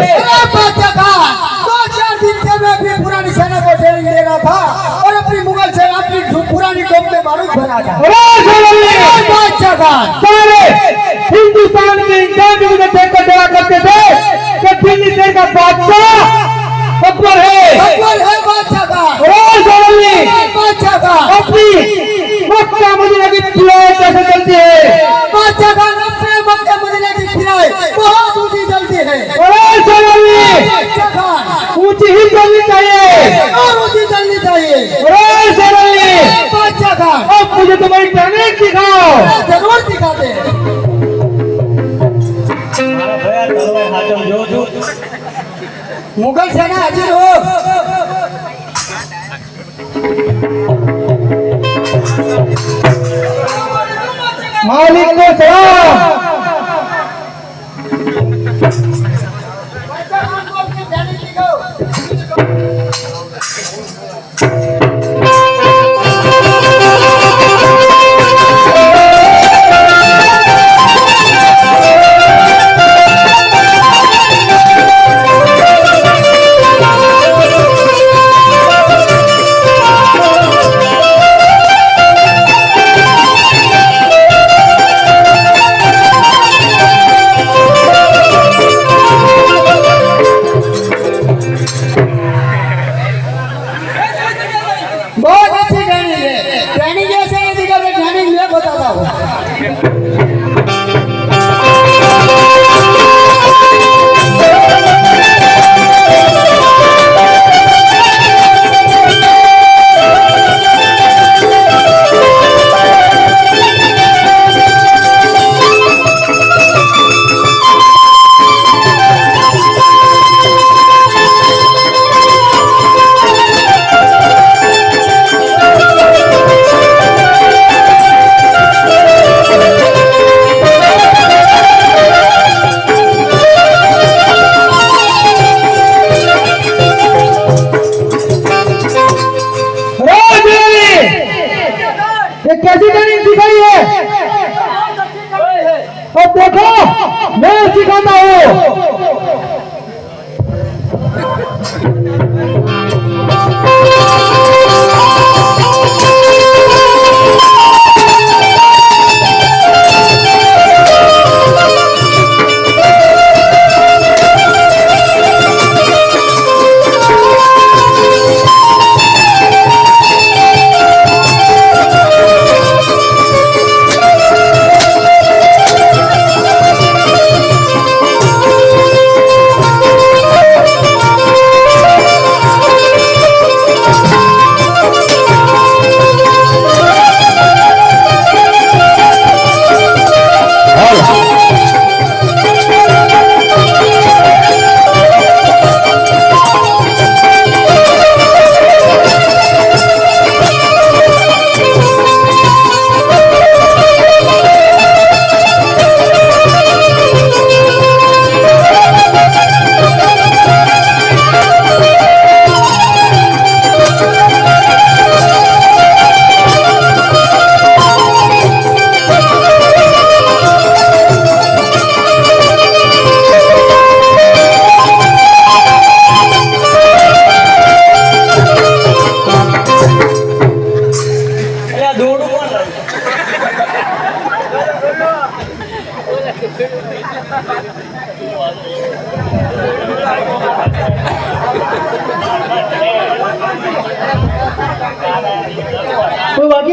दो चार दिन से मैं अपनी पुरानी सेना को ट्रेनिंग दे रहा था और अपनी मुगल सेना अपनी पुरानी टोप में बारूद बना था। सारे हिंदुस्तान के इंसान मुझे देख कर डरा करते थे कि दिल्ली से का बादशाह अकबर है। अकबर है बादशाह अरे सोनाली बादशाह खान अपनी मक्का मदीना की फ़्लाइट कैसे चलती है? बादशाह ऊँची ही चलनी चाहिए। और ऊँची चलनी चाहिए। और चलनी। अच्छा था अब मुझे तुम्हारी टैलेंट दिखाओ। ज़रूर दिखाते मुगल सेना हाजिर हो। मालिक को सलाम।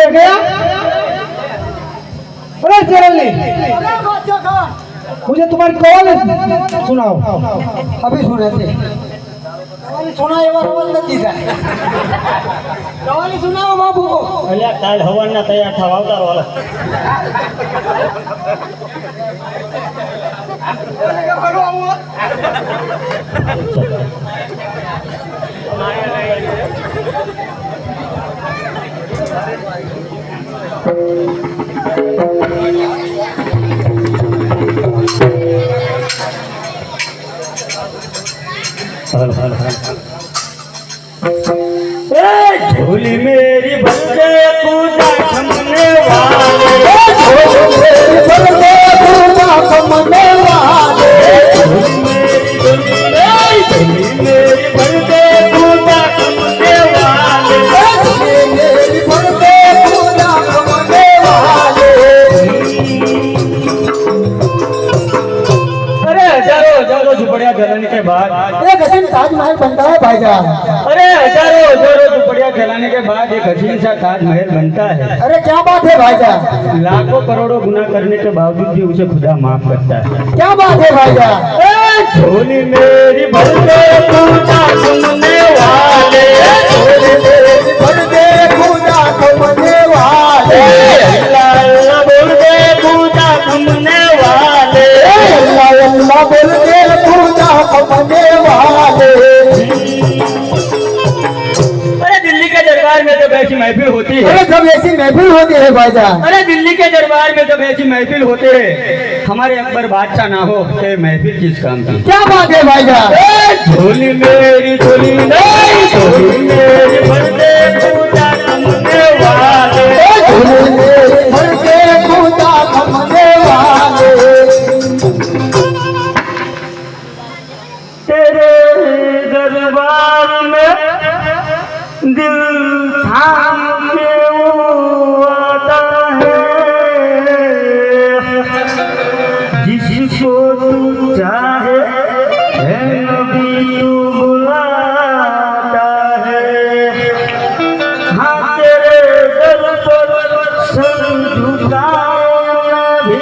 લે કે अरे चरली मुझे तुम्हारी कॉल सुनाओ अभी सुने थे सुनाए वर बोल दती था कवाली सुनाओ बाबू अरे काल हवन ना तैयार था अवतार वाला માયા झोली मेरी अरे हजारों हजारों झुपड़िया जलाने के बाद एक हसीन सा ताजमहल बनता है अरे क्या बात है भाईजान लाखों करोड़ों गुना करने के बावजूद भी उसे खुदा माफ करता है क्या बात है भाईजान ए, झोली मेरी बंदे पूजा सुनने वाले ऐसी महफिल होती है भाईजान। अरे दिल्ली के दरबार में जब ऐसी महफिल होते है हमारे अकबर बादशाह ना हो तो महफिल किस काम की? क्या बात है भाईजान? झोली मेरी झोली नहीं झोली मेरी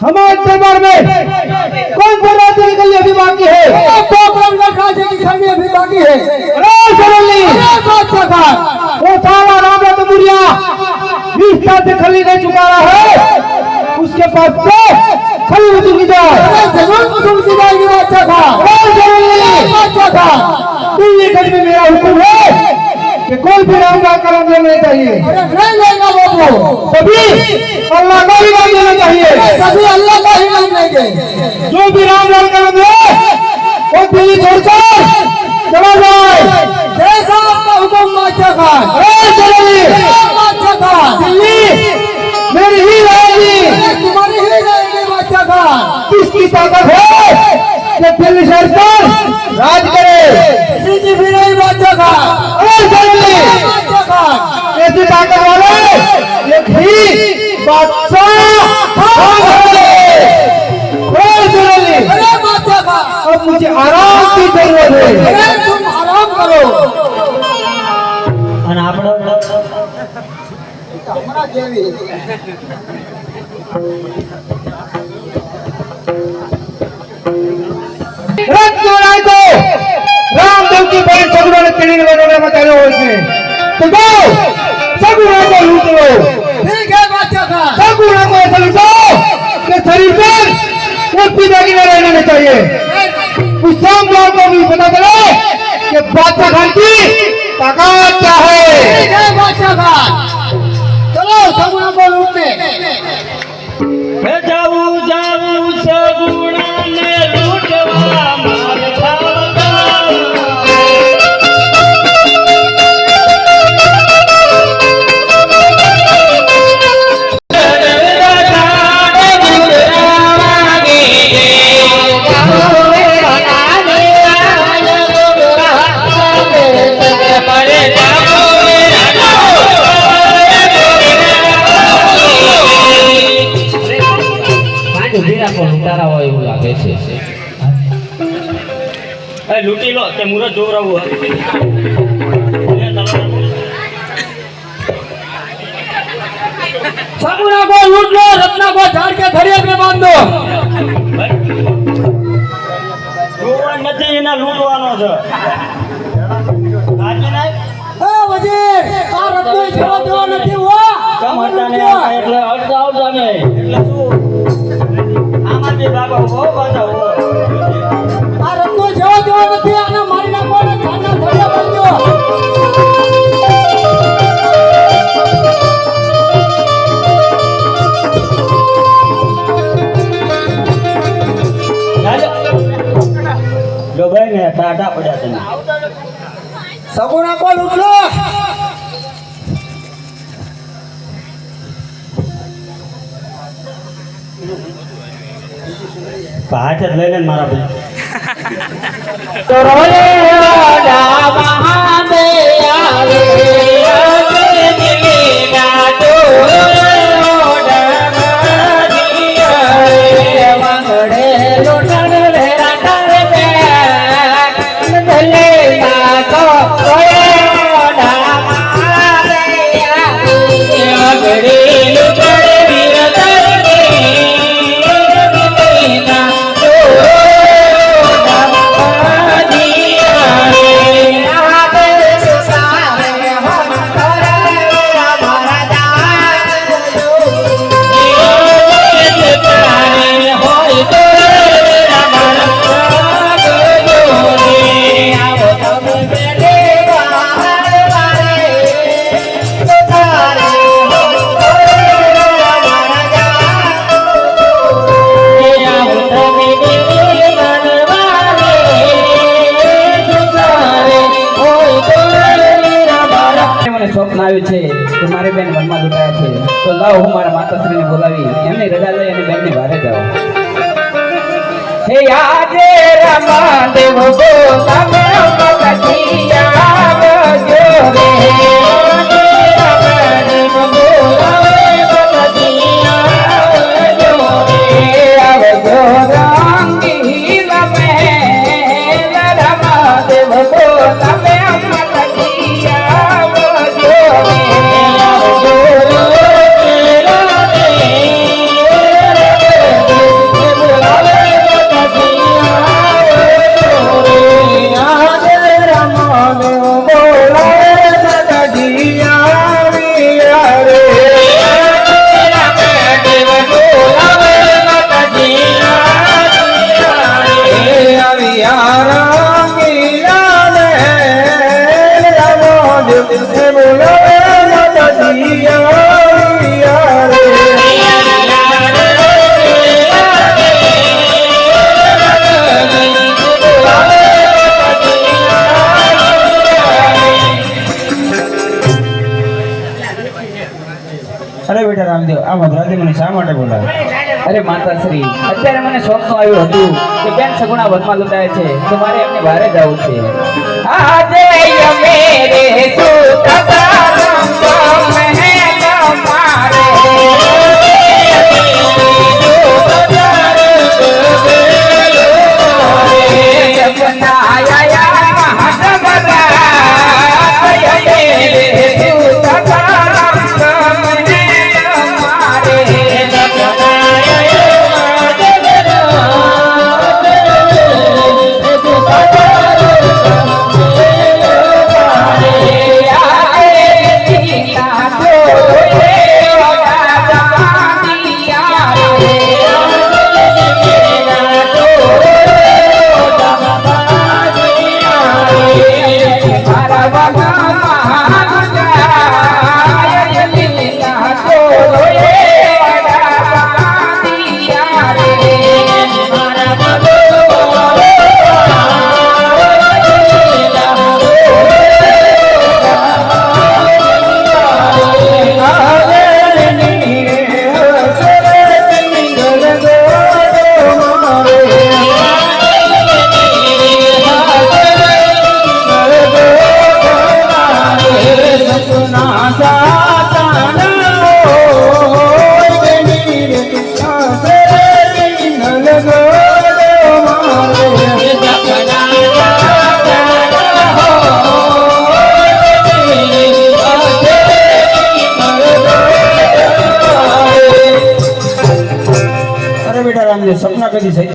हमारे दरबार में कौन सा राज्य निकल अभी बाकी है? का की अभी बाकी है वो खली नहीं चुका रहा है। उसके पास से खली हो चुकी जाए दिल्ली में मेरा हुक्म है कि कोई भी राम का लेना चाहिए। नहीं लेगा बाबू सभी अल्लाह का ही जो भी राम लाल कर्म ले वो दिल्ली छोड़कर चला जाए। जैसा आपका हुक्म बादशाह खान बादशाह खान दिल्ली मेरी ही रहेगी तुम्हारी ही रहेगी बादशाह खान किसकी ताकत है कि दिल्ली शहर पर राज करे? किसी की भी नहीं बादशाह खान अरे ऐसी ताकत वाले एक ही बादशाह। खान खान अब मुझे आराम की जरूरत है अरे तुम आराम करो અને આપણો हमारा देवी રત્ન રાયતો રામદેવ की बहन सगुना ने तेरी वगैरह मचाने हो इसमें तो जाओ सगुना को लूट लो ठीक है बादशाह खान सगुना को ऐसा लूटो कि शरीर पर वो पीने की रहना नहीं चाहिए कुशाम लाल को भी पता चले कि बादशाह खान की ताकत क्या है? बादशाह खान। चलो सबको જોરાવું નથી એના લૂટવાનો છે. આજે નહીં એ નથી હો. કમાતા ને ને. એટલે શું? આમાં જે બાબા હો. બાબા પડ્યા, સાડા પડ્યા તમે. સગુણા કોલ ઉઠલો? હાથે જ લઈને મારા ભાઈ. તો રોલે મહાદેવ આવે. જાઉં હે આજે રમા દેવ ગો તમે આવજો રે. અરે આ મધરાજી મને શા માટે બોલાવે? અરે માતાશ્રી અત્યારે મને સ્વપ્ન આવ્યું હતું કે બેન સગુણા વનમાં લૂંટાય છે તો મારે એમને બહાર જવું છે. આજે મારે.